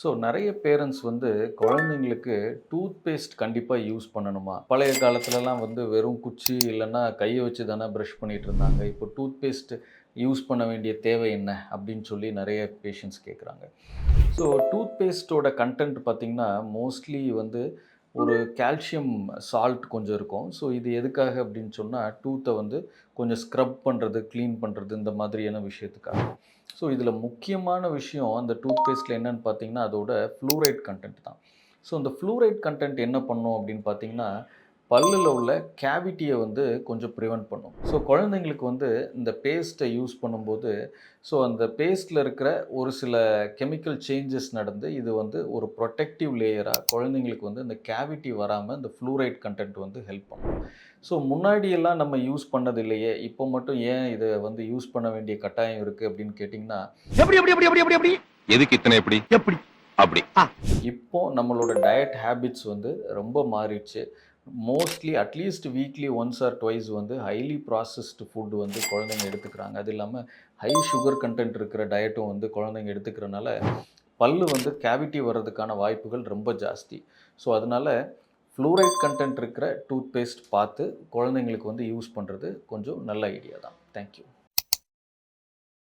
So நிறைய parents வந்து குழந்தைங்களுக்கு டூத் பேஸ்ட் கண்டிப்பாக யூஸ் பண்ணணுமா? பழைய காலத்துலலாம் வந்து வெறும் குச்சி இல்லைன்னா கையை வச்சு தானே ப்ரஷ் பண்ணிகிட்டு இருந்தாங்க. இப்போ டூத் பேஸ்ட் யூஸ் பண்ண வேண்டிய தேவை என்ன? அப்படின்னு சொல்லி நிறைய பேஷண்ட்ஸ் கேட்குறாங்க ஸோ டூத் பேஸ்ட்டோட கண்டென்ட் பார்த்திங்கன்னா மோஸ்ட்லி வந்து ஒரு கால்சியம் சால்ட் கொஞ்சம் இருக்கும். ஸோ இது எதுக்காக அப்படின்னு சொன்னால் டூத்தை வந்து கொஞ்சம் ஸ்க்ரப் பண்ணுறது க்ளீன் பண்ணுறது இந்த மாதிரியான விஷயத்துக்காக. ஸோ இதில் முக்கியமான விஷயம் அந்த டூத் பேஸ்ட்டில் என்னன்னு பார்த்தீங்கன்னா அதோட ஃப்ளூரைட் கண்டென்ட் தான். ஸோ அந்த ஃப்ளூரைட் கண்டென்ட் என்ன பண்ணும் அப்படின்னு பார்த்தீங்கன்னா பல்லில் உள்ள கேவிட்டியை வந்து கொஞ்சம் ப்ரிவெண்ட் பண்ணும். ஸோ குழந்தைங்களுக்கு வந்து இந்த பேஸ்ட்டை யூஸ் பண்ணும்போது ஸோ அந்த பேஸ்ட்டில் இருக்கிற ஒரு சில கெமிக்கல் சேஞ்சஸ் நடந்து இது வந்து ஒரு ப்ரொடெக்டிவ் லேயராக குழந்தைங்களுக்கு வந்து இந்த கேவிட்டி வராமல் இந்த ஃப்ளூரைட் கண்டென்ட் வந்து ஹெல்ப் பண்ணும். ஸோ முன்னாடியெல்லாம் நம்ம யூஸ் பண்ணது இல்லையே இப்போ மட்டும் ஏன் இதை வந்து யூஸ் பண்ண வேண்டிய கட்டாயம் இருக்குது அப்படின்னு கேட்டிங்கன்னா எப்படி எப்படி எப்படி எப்படி எப்படி எப்படி? எதுக்கு இத்தனை எப்படி? எப்படி? அப்படி. இப்போ நம்மளோட டயட் ஹேபிட்ஸ் வந்து ரொம்ப மாறிடுச்சு. Mostly at least weekly once or twice வந்து ஹைலி ப்ராசஸ்டு ஃபுட் வந்து குழந்தைங்க எடுத்துக்கிறாங்க. அது இல்லாமல் ஹை சுகர் கண்டென்ட் இருக்கிற டயட்டும் வந்து குழந்தைங்க எடுத்துக்கிறனால பல்லு வந்து கேவிட்டி வர்றதுக்கான வாய்ப்புகள் ரொம்ப ஜாஸ்தி. ஸோ அதனால் ஃப்ளூரைட் கண்டென்ட் இருக்கிற டூத் பேஸ்ட் பார்த்து குழந்தைங்களுக்கு வந்து யூஸ் பண்ணுறது கொஞ்சம் நல்ல ஐடியா தான். தேங்க்யூ